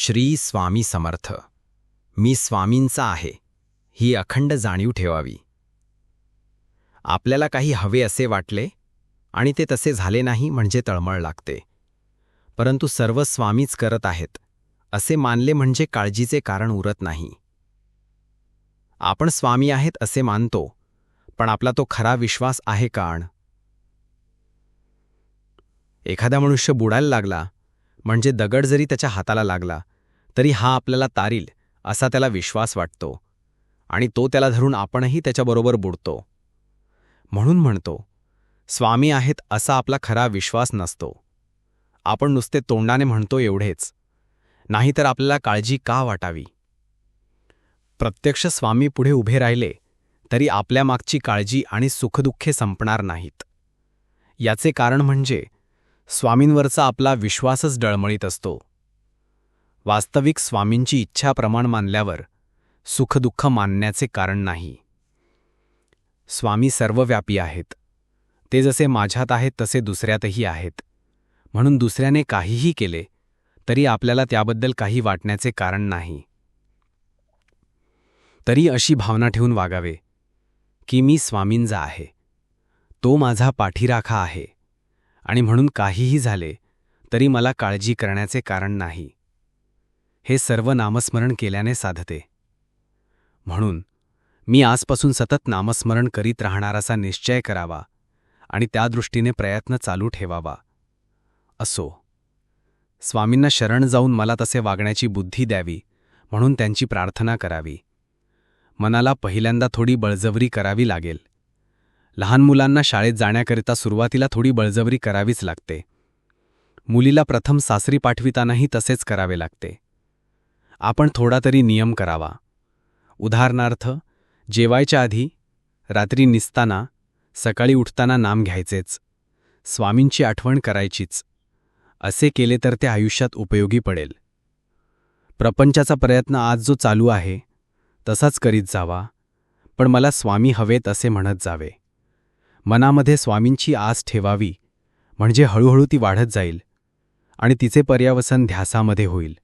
श्री स्वामी समर्थ. मी स्वामींचा आहे. ही अखंड जाणीव ठेवावी. आपल्याला काही हवे असे वाटले आणि ते तसे झाले नाही म्हणजे तळमळ लागते. परंतु सर्व स्वामीच करत आहेत. असे मानले म्हणजे काळजीचे कारण उरत नाही. आपण स्वामी आहेत असे मानतो पण आपला तो खरा विश्वास आहे काण एखादा मनुष्य बुडायला लागला म्हणजे दगड जरी त्याच्या हाताला लागला तरी हा आपल्याला तारील असा त्याला विश्वास वाटतो. आणि तो त्याला धरून आपणही त्याच्याबरोबर बुडतो. म्हणून म्हणतो स्वामी आहेत असा आपला खरा विश्वास नसतो. आपण नुसते तोंडाने म्हणतो एवढेच. नाहीतर आपल्याला काळजी का वाटावी? प्रत्यक्ष स्वामी पुढे उभे राहिले तरी आपल्या मागची काळजी आणि सुखदुःखे संपणार नाहीत. याचे कारण म्हणजे स्वामींवरचा आपला विश्वासच डळमळीत असतो. वास्तविक स्वामींची इच्छा प्रमाण मानल्यावर सुखदुःख मानण्याचे कारण नाही. स्वामी सर्वव्यापी आहेत. ते जसे माझ्यात आहेत तसे दुसऱ्यातही आहेत. म्हणून दुसऱ्याने काहीही केले तरी आपल्याला त्याबद्दल काही वाटण्याचे कारण नाही. तरी अशी भावना ठेवून वागावे की मी स्वामींचा आहे. तो माझा पाठीराखा आहे. आणि म्हणून काहीही झाले तरी मला काळजी करण्याचे कारण नाही. हे सर्व नामस्मरण केल्याने साधते. म्हणून मी आजपासून सतत नामस्मरण करीत राहणार असा निश्चय करावा आणि त्या दृष्टीने प्रयत्न चालू ठेवावा. असो. स्वामींना शरण जाऊन मला तसे वागण्याची बुद्धी द्यावी म्हणून त्यांची प्रार्थना करावी. मनाला पहिल्यांदा थोडी बळजवरी करावी लागेल. लहान मुलांना शाळेत जाण्याकरिता सुरुवातीला थोडी बळजबरी करावीच लागते. मुलीला प्रथम सासरी पाठवितानाही तसेच करावे लागते. आपण थोडा तरी नियम करावा. उदाहरणार्थ जेवायच्या आधी रात्री निसताना सकाळी उठताना नाम घ्यायचेच. स्वामींची आठवण करायचीच. असे केले तर ते आयुष्यात उपयोगी पडेल. प्रपंचाचा प्रयत्न आज जो चालू आहे तसाच करीत जावा. पण मला स्वामी हवेत असे म्हणत जावे. मनामध्ये स्वामींची आस ठेवावी म्हणजे हळूहळू ती वाढत जाईल आणि तिचे पर्यावसन ध्यासामध्ये होईल.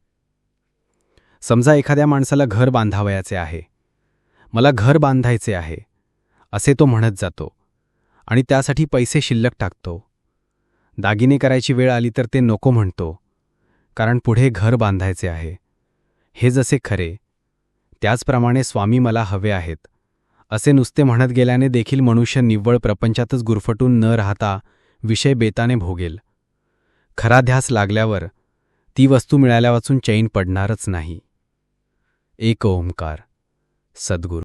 समजा एखाद्या माणसाला घर बांधावयाचे आहे. मला घर बांधायचे आहे असे तो म्हणत जातो आणि त्यासाठी पैसे शिल्लक टाकतो. दागिने करायची वेळ आली तर ते नको म्हणतो कारण पुढे घर बांधायचे आहे. हे जसे खरे त्याचप्रमाणे स्वामी मला हवे आहेत. असे नुसते म्हणत गेल्याने देखील मनुष्य निव्वळ प्रपंचातच गुरफटून न राहता विषय बेताने भोगेल. खरा ध्यास लागल्यावर ती वस्तू मिळाल्यावाचून चैन पडणारच नाही. एक ओंकार. सद्गुरू.